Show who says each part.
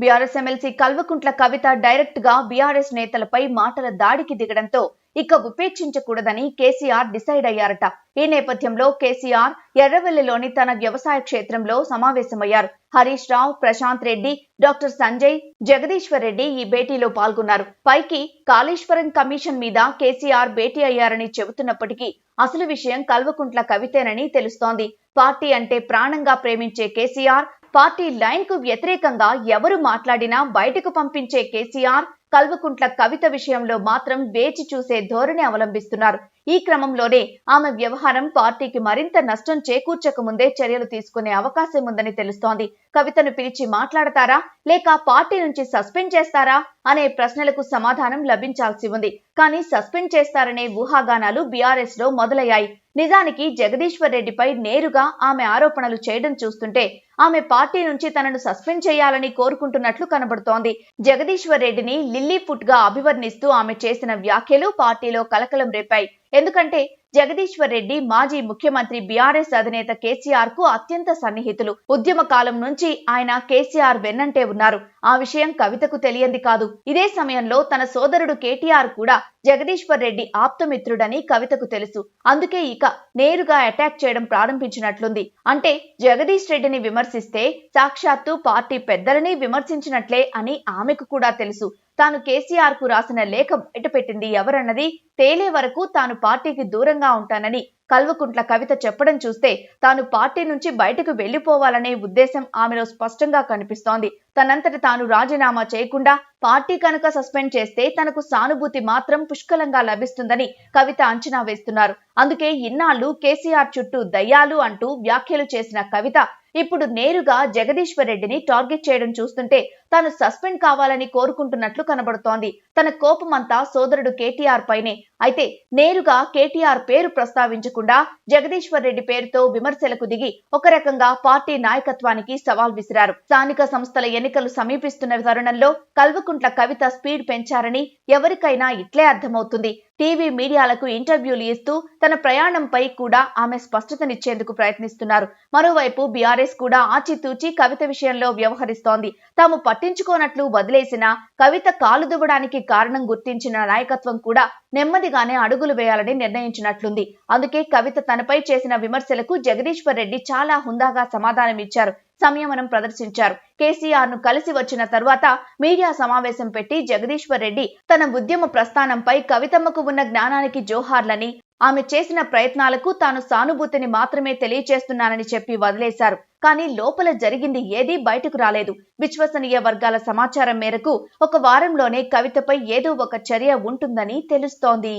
Speaker 1: BRS MLC Kalvakuntla కవిత డైరెక్ట్గా BRS నేతలపై మాటల దాడికి దిగడంతో ఇక ఉపేక్షించకూడదని కేసీఆర్ డిసైడ్ అయ్యారట. ఈ నేపథ్యంలో కేసీఆర్ ఎర్రవెల్లిలోని తన వ్యవసాయ క్షేత్రంలో సమావేశమయ్యారు. హరీష్ రావు ప్రశాంత్ రెడ్డి డాక్టర్ సంజయ్ జగదీశ్వర్ రెడ్డి ఈ భేటీలో పాల్గొన్నారు. పైకి కాళేశ్వరం కమిషన్ మీద కేసీఆర్ భేటీ అయ్యారని చెబుతున్నప్పటికీ అసలు విషయం కల్వకుంట్ల కవితేనని తెలుస్తోంది. పార్టీ అంటే ప్రాణంగా ప్రేమించే కేసీఆర్ పార్టీ లైన్కు వ్యతిరేకంగా ఎవరు మాట్లాడినా బయటకు పంపించే కేసీఆర్ కల్వకుంట్ల కవిత విషయంలో మాత్రం వేచి చూసే ధోరణి అవలంబిస్తున్నారు. ఈ క్రమంలోనే ఆమె వ్యవహారం పార్టీకి మరింత నష్టం చేకూర్చక ముందే చర్యలు తీసుకునే అవకాశం ఉందని తెలుస్తోంది. కవితను పిలిచి మాట్లాడతారా? లేక పార్టీ నుంచి సస్పెండ్ చేస్తారా? అనే ప్రశ్నలకు సమాధానం లభించాల్సి ఉంది. కానీ సస్పెండ్ చేస్తారనే ఊహాగానాలు బీఆర్ఎస్లో మొదలయ్యాయి. నిజానికి జగదీశ్వర్ రెడ్డిపై నేరుగా ఆమె ఆరోపణలు చేయడం చూస్తుంటే ఆమె పార్టీ నుంచి తనను సస్పెండ్ చేయాలని కోరుకుంటున్నట్లు కనబడుతోంది. జగదీశ్వర్ రెడ్డిని లిల్లీ పుట్గా అభివర్ణిస్తూ ఆమె చేసిన వ్యాఖ్యలు పార్టీలో కలకలం రేపాయి. ఎందుకంటే జగదీశ్వర్ రెడ్డి మాజీ ముఖ్యమంత్రి బీఆర్ఎస్ అధినేత కేసీఆర్కు అత్యంత సన్నిహితులు. ఉద్యమ కాలం నుంచి ఆయన కేసీఆర్ వెన్నంటే ఉన్నారు. ఆ విషయం కవితకు తెలియంది కాదు. ఇదే సమయంలో తన సోదరుడు కేటీఆర్ కూడా జగదీశ్వర్ రెడ్డి ఆప్తమిత్రుడని కవితకు తెలుసు. అందుకే ఇక నేరుగా అటాక్ చేయడం ప్రారంభించినట్లుంది. అంటే జగదీష్ రెడ్డిని విమర్శిస్తే సాక్షాత్తు పార్టీ పెద్దలని విమర్శించినట్లే అని ఆమెకు కూడా తెలుసు. తాను కేసీఆర్కు రాసిన లేఖ బయటపెట్టింది ఎవరన్నది తేలే వరకు తాను పార్టీకి దూరంగా ఉంటానని కల్వకుంట్ల కవిత చెప్పడం చూస్తే తాను పార్టీ నుంచి బయటకు వెళ్ళిపోవాలనే ఉద్దేశం ఆమెలో స్పష్టంగా కనిపిస్తోంది. తనంతట తాను రాజీనామా చేయకుండా పార్టీ కనుక సస్పెండ్ చేస్తే తనకు సానుభూతి మాత్రం పుష్కలంగా లభిస్తుందని కవిత అంచనా వేస్తున్నారు. అందుకే ఇన్నాళ్ళు కేసీఆర్ చుట్టూ దయ్యాలు అంటూ వ్యాఖ్యలు చేసిన కవిత ఇప్పుడు నేరుగా జగదీశ్వర్ రెడ్డిని టార్గెట్ చేయడం చూస్తుంటే తాను సస్పెండ్ కావాలని కోరుకుంటున్నట్లు కనబడుతోంది. తన కోపమంతా సోదరుడు కేటీఆర్ పైనే. అయితే నేరుగా కేటీఆర్ పేరు ప్రస్తావించకుండా జగదీశ్వర్ రెడ్డి పేరుతో విమర్శలకు దిగి ఒక రకంగా పార్టీ నాయకత్వానికి సవాల్ విసిరారు. స్థానిక సంస్థల ఎన్నికలు సమీపిస్తున్న తరుణంలో కల్వకుంట్ల కవిత స్పీడ్ పెంచారని ఎవరికైనా ఇట్లే అర్థమవుతుంది. టీవీ మీడియాలకు ఇంటర్వ్యూలు ఇస్తూ తన ప్రయాణంపై కూడా ఆమె స్పష్టతనిచ్చేందుకు ప్రయత్నిస్తున్నారు. మరోవైపు బీఆర్ఎస్ కూడా ఆచితూచి కవిత విషయంలో వ్యవహరిస్తోంది. తాము పట్టించుకోనట్లు వదిలేసిన కవిత కాలు దువ్వడానికి కారణం గుర్తించిన నాయకత్వం కూడా నెమ్మదిగానే అడుగులు వేయాలని నిర్ణయించినట్లుంది. అందుకే కవిత తనపై చేసిన విమర్శలకు జగదీశ్వర్ రెడ్డి చాలా హుందాగా సమాధానం ఇచ్చారు సంయమనం ప్రదర్శించారు. కేసీఆర్ను కలిసి వచ్చిన తర్వాత మీడియా సమావేశం పెట్టి జగదీశ్వర్ రెడ్డి తన ఉద్యమ ప్రస్థానంపై కవితమ్మకు ఉన్న జ్ఞానానికి జోహార్లని ఆమె చేసిన ప్రయత్నాలకు తాను సానుభూతిని మాత్రమే తెలియచేస్తున్నానని చెప్పి వదిలేశారు. కానీ లోపల జరిగింది ఏదీ బయటకు రాలేదు. విశ్వసనీయ వర్గాల సమాచారం మేరకు ఒక వారంలోనే కవితపై ఏదో ఒక చర్య ఉంటుందని తెలుస్తోంది.